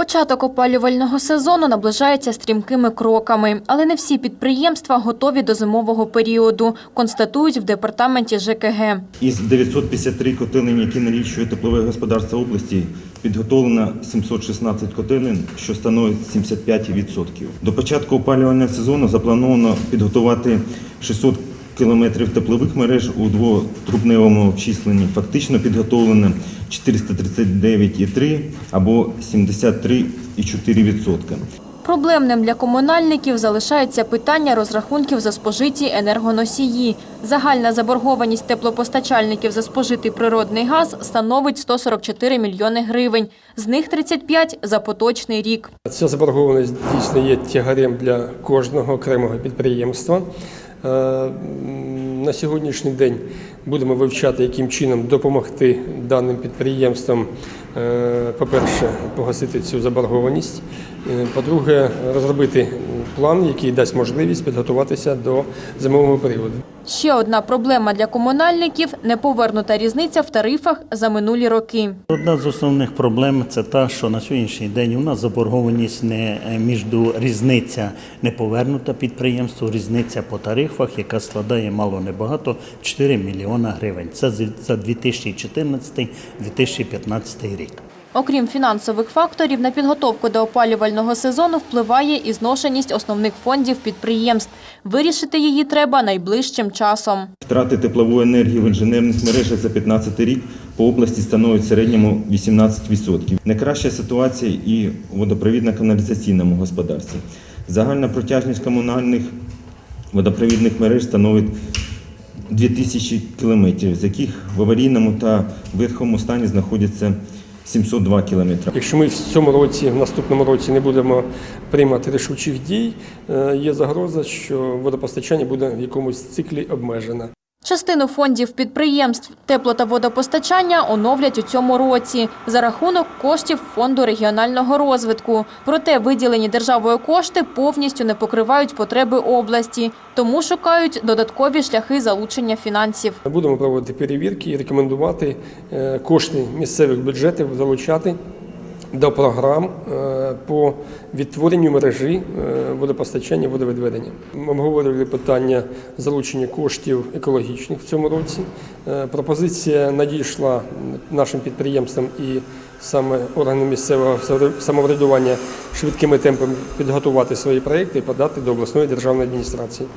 Початок опалювального сезону наближається стрімкими кроками, але не всі підприємства готові до зимового періоду, констатують в департаменті ЖКГ. Із 953 котелень, які налічує теплове господарство області, підготовлено 716 котелень, що становить 75%. До початку опалювального сезону заплановано підготувати 600 кілометрів теплових мереж у двотрубневому обчисленні. Фактично підготовлено 439,3 або 73,4%. Проблемним для комунальників залишається питання розрахунків за спожиті енергоносії. Загальна заборгованість теплопостачальників за спожитий природний газ становить 144 мільйони гривень. З них 35 – за поточний рік. Ця заборгованість дійсно є тягарем для кожного окремого підприємства. Е, На сьогоднішній день будемо вивчати, яким чином допомогти даним підприємствам, е, по-перше, погасити цю заборгованість, по-друге, розробити план, який дасть можливість підготуватися до зимового періоду. Ще одна проблема для комунальників – неповернута різниця в тарифах за минулі роки. Одна з основних проблем це та, що на сьогоднішній день у нас заборгованість не е, між різниця не повернута підприємству, різниця по тарифах, яка складає мало не багато 4 мільйона гривень. Це за 2014-2015 рік. Окрім фінансових факторів, на підготовку до опалювального сезону впливає і зношеність основних фондів підприємств. Вирішити її треба найближчим часом. Втрати теплової енергії в інженерних мережах за 15 рік по області становить в середньому 18%. Найкраща ситуація і у водопровідно-каналізаційному господарстві. Загальна протяжність комунальних водопровідних мереж становить 2000 кілометрів, з яких в аварійному та витхому стані знаходяться 702 кілометри. Якщо ми в цьому році, в наступному році не будемо приймати рішучих дій, е, є загроза, що водопостачання буде в якомусь циклі обмежено. Частину фондів підприємств тепло- та водопостачання оновлять у цьому році за рахунок коштів Фонду регіонального розвитку. Проте виділені державою кошти повністю не покривають потреби області, тому шукають додаткові шляхи залучення фінансів. Будемо проводити перевірки і рекомендувати е, кошти місцевих бюджетів залучати до програм е, по відтворенню мережі е, водопостачання водовідведення. Ми обговорювали питання залучення коштів екологічних в цьому році. Е, Пропозиція надійшла нашим підприємствам і саме органам місцевого самоврядування швидкими темпами підготувати свої проекти і подати до обласної державної адміністрації.